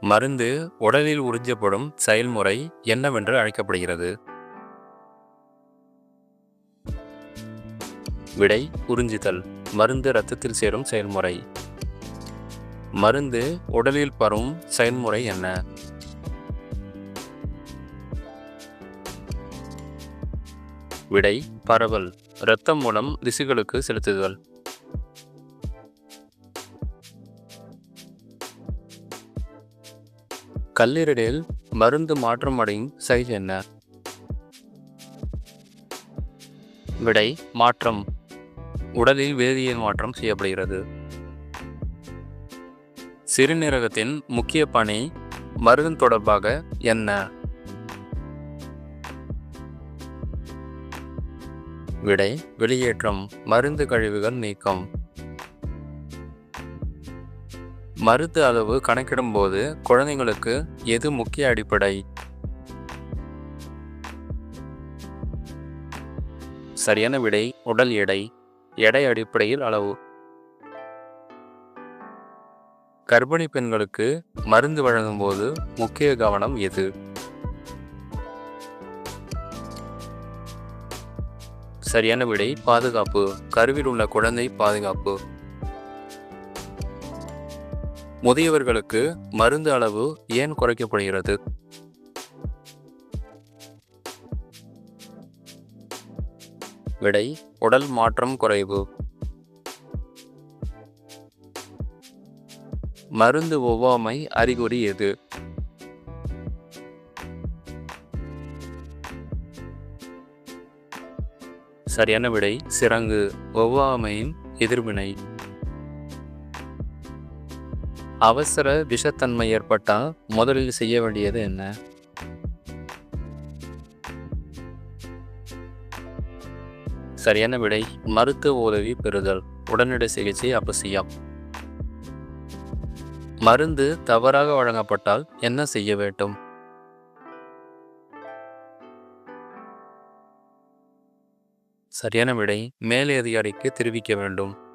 மருந்து உடலில் உறிஞ்சப்படும் செயல்முறை என்னவென்று அழைக்கப்படுகிறது. விடை உறிஞ்சுதல் மருந்து இரத்தத்தில் சேரும் செயல்முறை. மருந்து உடலில் பரவும் செயல்முறை என்ன? விடை பரவல் இரத்தம் மூலம் திசுகளுக்கு செலுத்துதல். கல்லீரலில் மருந்து மாற்றம் அடையும் சைஸ் என்ன? விடை மாற்றம். உடலில் வேதியியல் மாற்றம் செய்யப்படுகிறது. சிறுநீரகத்தின் முக்கிய பணி மருந்து தொடர்பாக என்ன? விடை வெளியேற்றம் மருந்து கழிவுகள் நீக்கம். மருந்து அளவு கணக்கிடும்போது குழந்தைங்களுக்கு எது முக்கிய அடிப்படை? சரியான விடை உடல் எடை எடை அடிப்படையில் அளவு. கர்ப்பிணி பெண்களுக்கு மருந்து வழங்கும் போது முக்கிய கவனம் எது? சரியான விடை பாதுகாப்பு. கருவில் உள்ள குழந்தை பாதுகாப்பு. முதியவர்களுக்கு மருந்து அளவு ஏன் குறைக்கப்படுகிறது? விடை உடல் மாற்றம் குறைவு. மருந்து ஒவ்வாமை அறிகுறி எது? சரியான விடை சிறங்கு ஒவ்வாமையின் எதிர்வினை. அவசர விஷத்தன்மை ஏற்பட்டால் முதலில் செய்ய வேண்டியது என்ன? சரியான விடை மருத்துவ உதவி பெறுதல் உடனடி சிகிச்சை அவசியம். மருந்து தவறாக வழங்கப்பட்டால் என்ன செய்ய வேண்டும்? சரியான விடை மேலதிகாரிக்கு தெரிவிக்க வேண்டும்.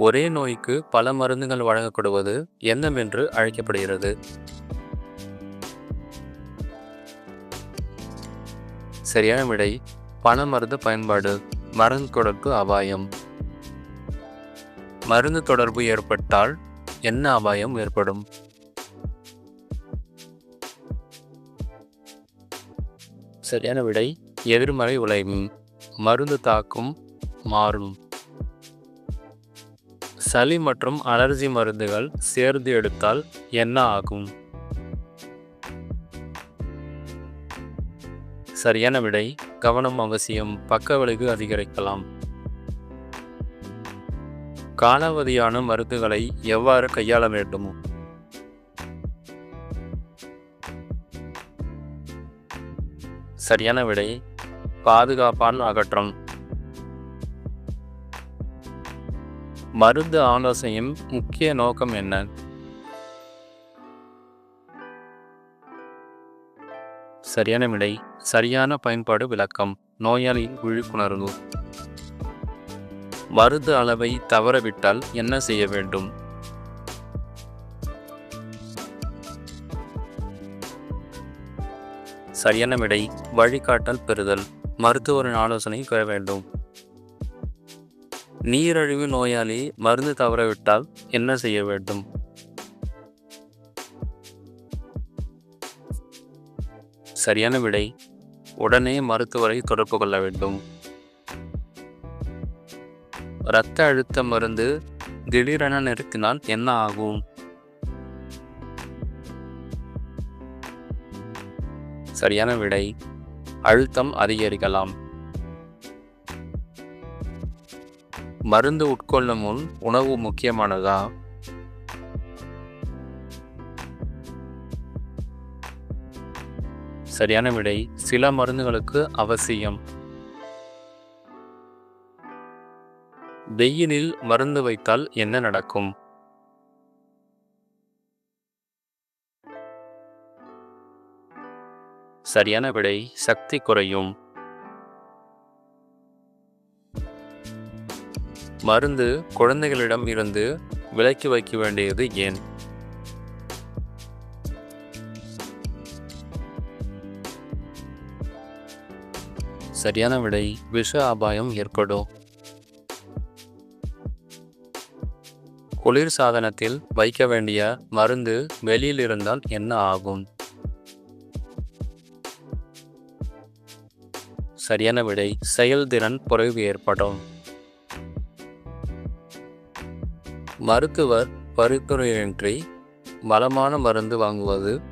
ஒரே நோய்க்கு பல மருந்துகள் வழங்கப்படுவது என்னவென்று அழைக்கப்படுகிறது. சரியான விடை பண மருந்து பயன்பாடு மருந்து தொடர்பு அபாயம். மருந்து தொடர்பு ஏற்பட்டால் என்ன அபாயம் ஏற்படும்? சரியான விடை எதிர்மறை விளைவு மருந்து தாக்கும் மாறும். சளி மற்றும் அலர்ஜி மருந்துகள் சேர்ந்து எடுத்தால் என்ன ஆகும்? சரியான விடை கவனம் அவசியம். பக்க விளைவு அதிகரிக்கலாம். காலாவதியான மருந்துகளை எவ்வாறு கையாள வேண்டும்? சரியான விடை பாதுகாப்பான அகற்றம். மருந்து ஆலோசனையின் முக்கிய நோக்கம் என்ன? சரியான விடை சரியான பயன்பாடு விளக்கம் நோயாளியின் விழிப்புணர்வு. மருந்து அளவை தவறவிட்டால் என்ன செய்ய வேண்டும்? சரியான விடை வழிகாட்டல் பெறுதல். மருத்துவரின் ஆலோசனை பெற வேண்டும். நீரழிவு நோயாளி மருந்து தவறவிட்டால் என்ன செய்ய வேண்டும்? சரியான விடை உடனே மருத்துவரை தொடர்பு கொள்ள வேண்டும். இரத்த அழுத்த மருந்து திடீரென நிறுத்தினால் என்ன ஆகும்? சரியான விடை அழுத்தம் அதிகரிக்கலாம். மருந்து உட்கொள்ளும் முன் உணவு முக்கியமானதா? சரியான விடை சில மருந்துகளுக்கு அவசியம். வெயிலில் மருந்து வைத்தால் என்ன நடக்கும்? சரியான விடை சக்தி குறையும். மருந்து குழந்தைகளிடம் இருந்து விலக்கி வைக்க வேண்டியது ஏன்? சரியான விடை விஷ அபாயம் ஏற்படும். குளிர் சாதனத்தில் வைக்க வேண்டிய மருந்து வெளியில் இருந்தால் என்ன ஆகும்? சரியான விடை செயல்திறன் குறைவு ஏற்படும். மருத்துவர் பரிந்துரையின்றி பலமான மருந்து வாங்குவது.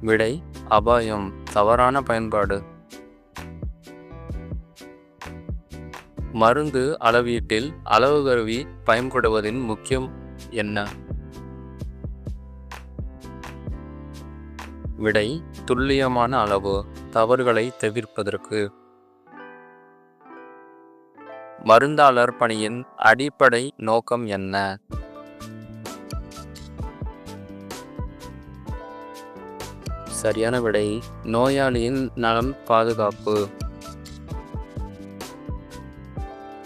விடை அபாயம் தவறான பயன்பாடு. மருந்து அளவீட்டில் அளவு கருவி பயன்படுவதின் முக்கியம் என்ன? விடை துல்லியமான அளவு தவறுகளை தவிர்ப்பதற்கு. மருந்தாளர் பணியின் அடிப்படை நோக்கம் என்ன? சரியான விடை நோயாளியின் நலம் பாதுகாப்பு.